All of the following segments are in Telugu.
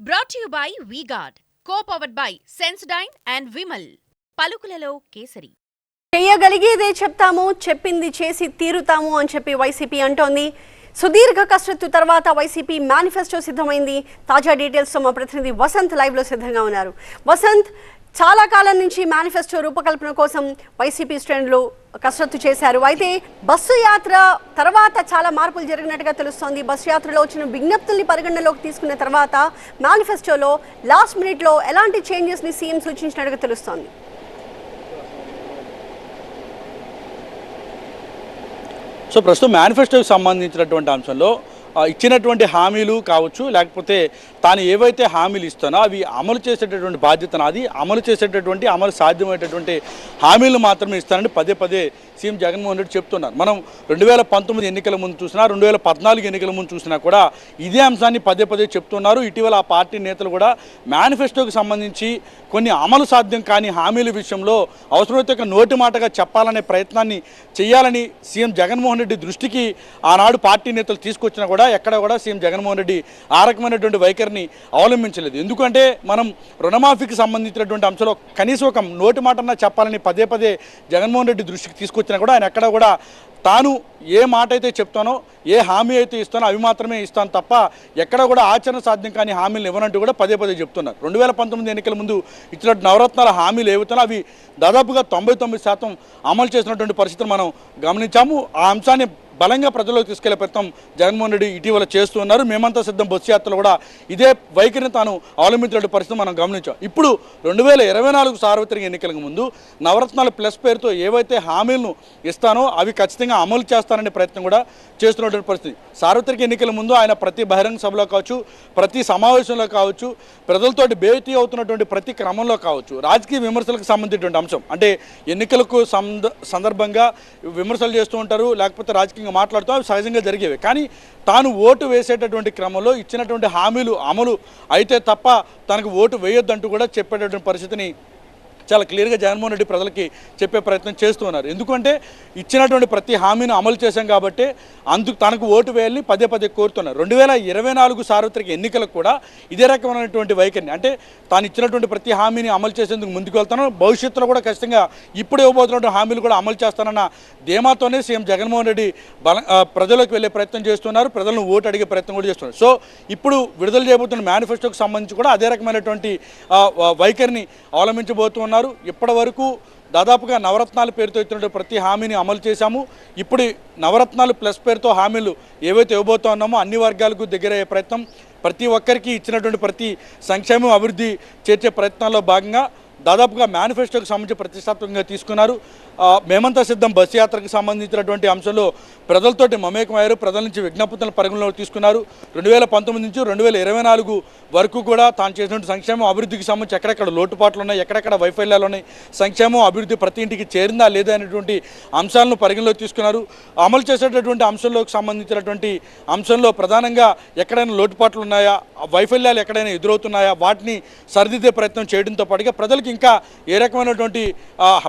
Brought you by VGuard co powered by Sensodyne and Vimal పలుకులలో kesari. చేయగలిగేదే చెప్తాము చెప్పింది చేసి తీరుతాము అని చెప్పి వైసీపీ అంటోంది. సుదీర్ఘ కసరత్తు తర్వాత వైసీపీ మేనిఫెస్టో సిద్ధమైంది. తాజా డీటెయిల్స్తో మా ప్రతినిధి వసంత్ లైవ్లో సిద్ధంగా ఉన్నారు. వసంత్ చాలా కాలం నుంచి మేనిఫెస్టో రూపకల్పన కోసం వైసీపీ శ్రేణులు కసరత్తు చేశారు. అయితే బస్సు యాత్ర తర్వాత చాలా మార్పులు జరిగినట్టుగా తెలుస్తోంది. బస్సు యాత్రలో వచ్చిన విజ్ఞప్తుల్ని పరిగణనలోకి తీసుకున్న తర్వాత మేనిఫెస్టోలో లాస్ట్ మినిట్లో ఎలాంటి చేంజెస్ని సీఎం సూచించినట్టుగా తెలుస్తోంది? సో ప్రస్తుతం మేనిఫెస్టోకి సంబంధించినటువంటి అంశంలో ఇచ్చినటువంటి హామీలు కావచ్చు లేకపోతే తాను ఏవైతే హామీలు ఇస్తానో అవి అమలు చేసేటటువంటి బాధ్యత నాది. అమలు చేసేటటువంటి అమలు సాధ్యమయ్యేటటువంటి హామీలు మాత్రమే ఇస్తానని పదే పదే సీఎం జగన్మోహన్ రెడ్డి చెప్తున్నారు. మనం రెండు వేల పంతొమ్మిది ఎన్నికల ముందు చూసినా రెండు వేల పద్నాలుగు ఎన్నికల ముందు చూసినా కూడా ఇదే అంశాన్ని పదే పదే చెప్తున్నారు. ఇటీవల ఆ పార్టీ నేతలు కూడా మేనిఫెస్టోకి సంబంధించి కొన్ని అమలు సాధ్యం కాని హామీల విషయంలో అవసరమైతే ఒక నోటి మాటగా చెప్పాలనే ప్రయత్నాన్ని చేయాలని సీఎం జగన్మోహన్ రెడ్డి దృష్టికి ఆనాడు పార్టీ నేతలు తీసుకొచ్చినా కూడా ఎక్కడ కూడా సీఎం జగన్మోహన్ రెడ్డి ఆ రకమైనటువంటి వైఖరిని అవలంబించలేదు. ఎందుకంటే మనం రుణమాఫీకి సంబంధించినటువంటి అంశంలో కనీసం ఒక నోటి మాటన్నా చెప్పాలని పదే పదే జగన్మోహన్ రెడ్డి దృష్టికి తీసుకొచ్చినా కూడా ఆయన ఎక్కడ కూడా తాను ఏ మాట అయితే చెప్తానో ఏ హామీ అయితే ఇస్తానో అవి మాత్రమే ఇస్తాను తప్ప ఎక్కడ కూడా ఆచరణ సాధ్యం కాని హామీలు ఇవ్వనంటూ కూడా పదే పదే చెప్తున్నారు. రెండు వేల పంతొమ్మిది ఎన్నికల ముందు ఇచ్చినట్టు నవరత్నాల హామీలు ఏవైతానో అవి దాదాపుగా తొంభై తొమ్మిది శాతం అమలు చేసినటువంటి పరిస్థితులు మనం గమనించాము. ఆ అంశాన్ని బలంగా ప్రజల్లోకి తీసుకెళ్ళే ప్రయత్నం జగన్మోహన్ రెడ్డి ఇటీవల చేస్తూ ఉన్నారు. మేమంతా సిద్ధం బస్సు యాత్రలో కూడా ఇదే వైఖరిని తాను అవలంబించిన పరిస్థితి మనం గమనించాం. ఇప్పుడు రెండు వేల ఇరవై నాలుగు సార్వత్రిక ఎన్నికలకు ముందు నవరత్నాలు ప్లస్ పేరుతో ఏవైతే హామీలను ఇస్తానో అవి ఖచ్చితంగా అమలు చేస్తాననే ప్రయత్నం కూడా చేస్తున్నటువంటి పరిస్థితి. సార్వత్రిక ఎన్నికల ముందు ఆయన ప్రతి బహిరంగ సభలో కావచ్చు ప్రతి సమావేశంలో కావచ్చు ప్రజలతోటి భేటీ అవుతున్నటువంటి ప్రతి క్రమంలో కావచ్చు రాజకీయ విమర్శలకు సంబంధించినటువంటి అంశం. అంటే ఎన్నికలకు సంద సందర్భంగా విమర్శలు చేస్తూ ఉంటారు లేకపోతే రాజకీయ రాజకీయంగా మాట్లాడుతూ అవి సహజంగా జరిగేవి. కానీ తాను ఓటు వేసేటటువంటి క్రమంలో ఇచ్చినటువంటి హామీలు అమలు అయితే తప్ప తనకు ఓటు వేయొద్దంటూ కూడా చెప్పేటటువంటి పరిస్థితిని చాలా క్లియర్గా జగన్మోహన్ రెడ్డి ప్రజలకి చెప్పే ప్రయత్నం చేస్తూ ఉన్నారు. ఎందుకంటే ఇచ్చినటువంటి ప్రతి హామీని అమలు చేశాం కాబట్టి అందుకు తనకు ఓటు వేయాలని పదే పదే కోరుతున్నారు. రెండు వేల ఇరవై నాలుగు సార్వత్రిక ఎన్నికలకు కూడా ఇదే రకమైనటువంటి వైఖరిని అంటే తాను ఇచ్చినటువంటి ప్రతి హామీని అమలు చేసేందుకు ముందుకు వెళ్తాను భవిష్యత్తులో కూడా ఖచ్చితంగా ఇప్పుడు ఇవ్వబోతున్నటువంటి హామీలు కూడా అమలు చేస్తానన్న ధీమాతోనే సీఎం జగన్మోహన్ రెడ్డి బల ప్రజలకు వెళ్ళే ప్రయత్నం చేస్తున్నారు ప్రజలను ఓటు అడిగే ప్రయత్నం కూడా చేస్తున్నారు. సో ఇప్పుడు విడుదల చేయబోతున్న మేనిఫెస్టోకి సంబంధించి కూడా అదే రకమైనటువంటి వైఖరిని అవలంబించబోతున్నారు ఇప్పటి వరకు దాదాపుగా నవరత్నాల పేరుతో ఇచ్చినటువంటి ప్రతి హామీని అమలు చేశాము. ఇప్పుడు నవరత్నాలు ప్లస్ పేరుతో హామీలు ఏవైతే ఇవ్వబోతా ఉన్నామో అన్ని వర్గాలకు దగ్గరయ్యే ప్రయత్నం ప్రతి ఒక్కరికి ఇచ్చినటువంటి ప్రతి సంక్షేమం అభివృద్ధి చేర్చే ప్రయత్నాల్లో భాగంగా దాదాపుగా మేనిఫెస్టోకి సంబంధించి ప్రతిష్టాత్మకంగా తీసుకున్నారు. మేమంతా సిద్ధం బస్సు యాత్రకు సంబంధించినటువంటి అంశంలో ప్రజలతోటి మమేకమయ్యారు. ప్రజల నుంచి విజ్ఞాపనలు పరిగణలోకి తీసుకున్నారు. రెండు వేల పంతొమ్మిది నుంచి రెండు వేల ఇరవై నాలుగు వరకు కూడా తాను చేసినటువంటి సంక్షేమం అభివృద్ధికి సంబంధించి ఎక్కడెక్కడ లోటుపాట్లు ఉన్నాయి ఎక్కడెక్కడ వైఫల్యాలు ఉన్నాయి సంక్షేమం అభివృద్ధి ప్రతి ఇంటికి చేరిందా లేదా అనేటువంటి అంశాలను పరిగణలోకి తీసుకున్నారు. అమలు చేసేటటువంటి అంశంలోకి సంబంధించినటువంటి అంశంలో ప్రధానంగా ఎక్కడైనా లోటుపాట్లు ఉన్నాయా వైఫల్యాలు ఎక్కడైనా ఎదురవుతున్నాయా వాటిని సరిదిద్దే ప్రయత్నం చేయడంతో పాటుగా ప్రజలకు ఇంకా ఏ రకమైనటువంటి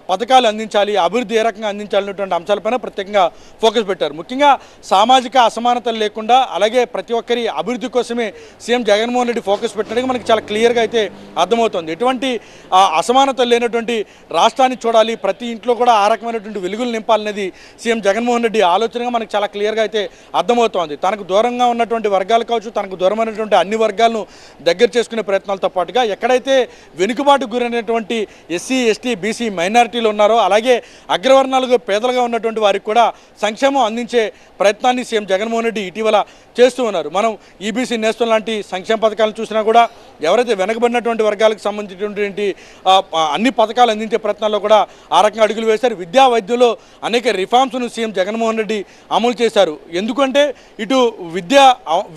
పథకాలు అందించాలి అభివృద్ధి ఏ రకంగా అందించాలనేటువంటి అంశాలపైన ప్రత్యేకంగా ఫోకస్ పెట్టారు. ముఖ్యంగా సామాజిక అసమానతలు లేకుండా అలాగే ప్రతి ఒక్కరి అభివృద్ధి కోసమే సీఎం జగన్మోహన్ రెడ్డి ఫోకస్ పెట్టడానికి మనకి చాలా క్లియర్గా అయితే అర్థమవుతుంది. ఎటువంటి అసమానతలు లేనటువంటి రాష్ట్రాన్ని చూడాలి ప్రతి ఇంట్లో కూడా ఆ రకమైనటువంటి వెలుగులు నింపాలనేది సీఎం జగన్మోహన్ రెడ్డి ఆలోచనగా మనకి చాలా క్లియర్గా అయితే అర్థమవుతోంది. తనకు దూరంగా ఉన్నటువంటి వర్గాలు కావచ్చు తనకు దూరమైనటువంటి అన్ని వర్గాలను దగ్గర చేసుకునే ప్రయత్నాలతో పాటుగా ఎక్కడైతే వెనుకబాటు ఉన్నటువంటి ఎస్సీ ఎస్టీ బీసీ మైనారిటీలు ఉన్నారో అలాగే అగ్రవర్ణాలుగా పేదలుగా ఉన్నటువంటి వారికి కూడా సంక్షేమం అందించే ప్రయత్నాన్ని సీఎం జగన్మోహన్ రెడ్డి ఇటీవల చేస్తూ ఉన్నారు. మనం ఈబీసీ నేస్తం లాంటి సంక్షేమ పథకాలను చూసినా కూడా ఎవరైతే వెనకబడినటువంటి వర్గాలకు సంబంధించినటువంటి అన్ని పథకాలు అందించే ప్రయత్నాల్లో కూడా ఆ రకంగా అడుగులు వేశారు. విద్యా వైద్యంలో అనేక రిఫార్మ్స్ను సీఎం జగన్మోహన్ రెడ్డి అమలు చేశారు. ఎందుకంటే ఇటు విద్యా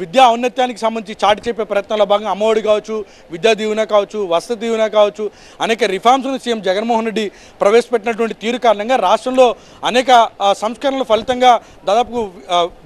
విద్యా ఔన్నత్యానికి సంబంధించి చాటి చెప్పే ప్రయత్నంలో భాగంగా అమ్మఒడి కావచ్చు విద్యా దీవెన కావచ్చు వసతి దీవెన కావచ్చు అనేక రిఫార్మ్స్ను సీఎం జగన్మోహన్ రెడ్డి ప్రవేశపెట్టినటువంటి తీరు కారణంగా రాష్ట్రంలో అనేక సంస్కరణల ఫలితంగా దాదాపు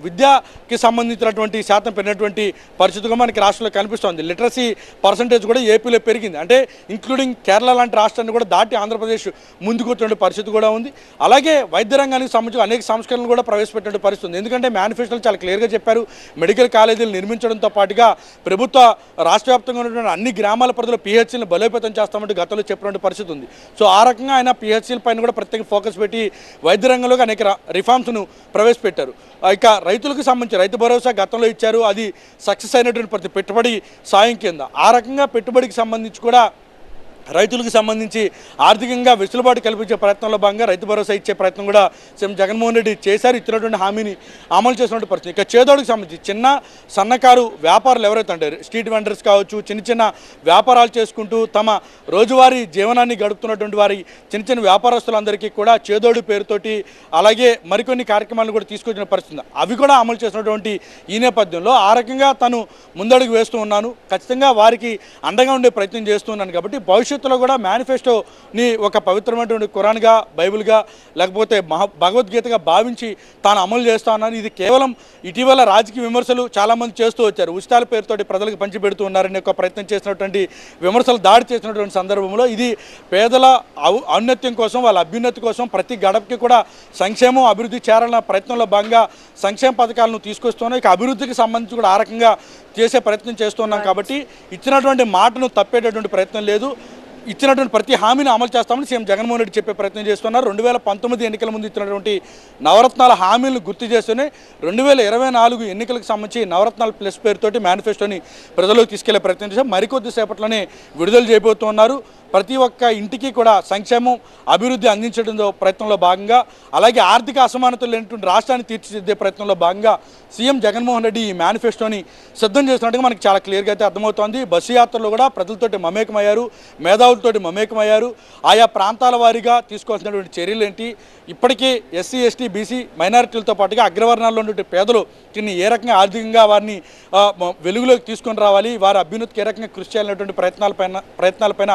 విద్యకి సంబంధించినటువంటి శాతం పెరిగినటువంటి పరిస్థితిగా మనకి రాష్ట్రంలో కనిపిస్తోంది. లిటరసీ పర్సంటేజ్ కూడా ఏపీలో పెరిగింది. అంటే ఇంక్లూడింగ్ కేరళ లాంటి రాష్ట్రాన్ని కూడా దాటి ఆంధ్రప్రదేశ్ ముందుకొచ్చిన పరిస్థితి కూడా ఉంది. అలాగే వైద్య రంగానికి సంబంధించి అనేక సంస్కరణలు కూడా ప్రవేశపెట్టిన పరిస్థితి ఉంది. ఎందుకంటే మేనిఫెస్టోలు చాలా క్లియర్గా చెప్పారు. మెడికల్ కాలేజీలు నిర్మించడంతో పాటుగా ప్రభుత్వ రాష్ట్ర వ్యాప్తంగా ఉన్నటువంటి అన్ని గ్రామాల ప్రజలు పిహెచ్సీలను బలోపేతం చేస్తామంటూ గతంలో చెప్పినటువంటి పరిస్థితి ఉంది. సో ఆ రకంగా ఆయన పిహెచ్సిల పైన కూడా ప్రత్యేక ఫోకస్ పెట్టి వైద్య రంగంలోకి అనేక రిఫార్మ్స్ను ప్రవేశపెట్టారు. ఇక రైతులకు సంబంధించి రైతు భరోసా గతంలో ఇచ్చారు. అది సక్సెస్ అయినటువంటి ప్రతి పెట్టుబడి సాయం కింద. ఆ రకంగా పెట్టుబడికి సంబంధించి కూడా రైతులకు సంబంధించి ఆర్థికంగా వెసులుబాటు కల్పించే ప్రయత్నంలో భాగంగా రైతు భరోసా ఇచ్చే ప్రయత్నం కూడా సీఎం జగన్మోహన్ రెడ్డి చేశారు. ఇచ్చినటువంటి హామీని అమలు చేసినటువంటి పరిస్థితి. ఇక చేదోడికి సంబంధించి చిన్న సన్నకారు వ్యాపారులు ఎవరైతే ఉంటారు స్ట్రీట్ వెండర్స్ కావచ్చు చిన్న చిన్న వ్యాపారాలు చేసుకుంటూ తమ రోజువారీ జీవనాన్ని గడుపుతున్నటువంటి వారి చిన్న చిన్న వ్యాపారస్తులందరికీ కూడా చేదోడు పేరుతోటి అలాగే మరికొన్ని కార్యక్రమాలను కూడా తీసుకొచ్చిన పరిస్థితి అవి కూడా అమలు చేసినటువంటి ఈ నేపథ్యంలో ఆ రకంగా తను ముందడుగు వేస్తూ ఉన్నాను. ఖచ్చితంగా వారికి అండగా ఉండే ప్రయత్నం చేస్తున్నాను కాబట్టి భవిష్యత్ భవిష్యత్తులో కూడా మేనిఫెస్టోని ఒక పవిత్రమైనటువంటి ఖురాన్గా బైబిల్గా లేకపోతే మహా భగవద్గీతగా భావించి తాను అమలు చేస్తా ఉన్నాను ఇది కేవలం ఇటీవల రాజకీయ విమర్శలు చాలామంది చేస్తూ వచ్చారు. ఉచితాల పేరుతోటి ప్రజలకు పంచిపెడుతూ ఉన్నారని ఒక ప్రయత్నం చేసినటువంటి విమర్శలు దాడి చేసినటువంటి సందర్భంలో ఇది పేదల ఔన్నత్యం కోసం వాళ్ళ అభ్యున్నతి కోసం ప్రతి గడపకి కూడా సంక్షేమం అభివృద్ధి చేరాలన్న ప్రయత్నంలో భాగంగా సంక్షేమ పథకాలను తీసుకొస్తున్నాం ఇక అభివృద్ధికి సంబంధించి కూడా ఆ రకంగా చేసే ప్రయత్నం చేస్తున్నాం కాబట్టి ఇచ్చినటువంటి మాటను తప్పేటటువంటి ప్రయత్నం లేదు. ఇచ్చినటువంటి ప్రతి హామీని అమలు చేస్తామని సీఎం జగన్మోహన్ రెడ్డి చెప్పే ప్రయత్నం చేస్తున్నారు. రెండు వేల పంతొమ్మిది ఎన్నికల ముందు ఇచ్చినటువంటి నవరత్నాల హామీలను గుర్తు చేస్తూనే రెండు వేల ఇరవై నాలుగు ఎన్నికలకు సంబంధించి నవరత్నాల ప్లస్ పేరుతోటి మేనిఫెస్టోని ప్రజలకు తీసుకెళ్ళే ప్రయత్నం చేశారు మరికొద్ది సేపట్లోనే విడుదల చేయబోతున్నారు. ప్రతి ఒక్క ఇంటికి కూడా సంక్షేమం అభివృద్ధి అందించడంలో ప్రయత్నంలో భాగంగా అలాగే ఆర్థిక అసమానతలు లేనటువంటి రాష్ట్రాన్ని తీర్చిదిద్దే ప్రయత్నంలో భాగంగా సీఎం జగన్మోహన్ రెడ్డి ఈ మేనిఫెస్టోని సిద్ధం చేసినట్టుగా మనకి చాలా క్లియర్గా అయితే అర్థమవుతోంది. బస్సు యాత్రలో కూడా ప్రజలతోటి మమేకమయ్యారు మేధావులతోటి మమేకమయ్యారు. ఆయా ప్రాంతాల వారీగా తీసుకోవాల్సినటువంటి చర్యలు ఏంటి? ఇప్పటికీ ఎస్సీ ఎస్టీ బీసీ మైనారిటీలతో పాటుగా అగ్రవర్ణాల్లో ఉన్నటువంటి పేదలు దీన్ని ఏ రకంగా ఆర్థికంగా వారిని వెలుగులోకి తీసుకొని రావాలి? వారి అభ్యున్నతికి ఏ రకంగా కృషి చేయాలనేటువంటి ప్రయత్నాలపైన ప్రయత్నాలపైన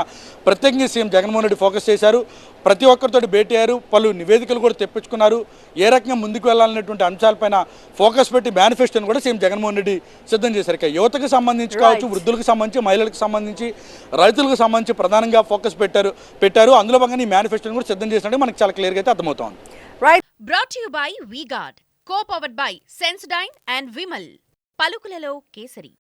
ప్రత్యేకంగా సీఎం జగన్మోహన్ రెడ్డి ఫోకస్ చేశారు. ప్రతి ఒక్కరితోటి భేటీ అయ్యారు. పలు నివేదికలు కూడా తెప్పించుకున్నారు. ఏ రకంగా ముందుకు వెళ్ళాలనేటువంటి అంశాలపైన ఫోకస్ పెట్టి మేనిఫెస్టోని కూడా సీఎం జగన్మోహన్ రెడ్డి సిద్ధం చేశారు. ఇక యువతకు సంబంధించి కావచ్చు వృద్ధులకు సంబంధించి మహిళలకు సంబంధించి రైతులకు సంబంధించి ప్రధానంగా ఫోకస్ పెట్టారు పెట్టారు. అందులో భాగంగా ఈ మేనిఫెస్టోని కూడా సిద్ధం చేసినట్టు మనకి చాలా క్లియర్గా అయితే అర్థమవుతోంది. Right brought you by VGuard co powered by Sensodyne and Vimal పలుకులలో kesari.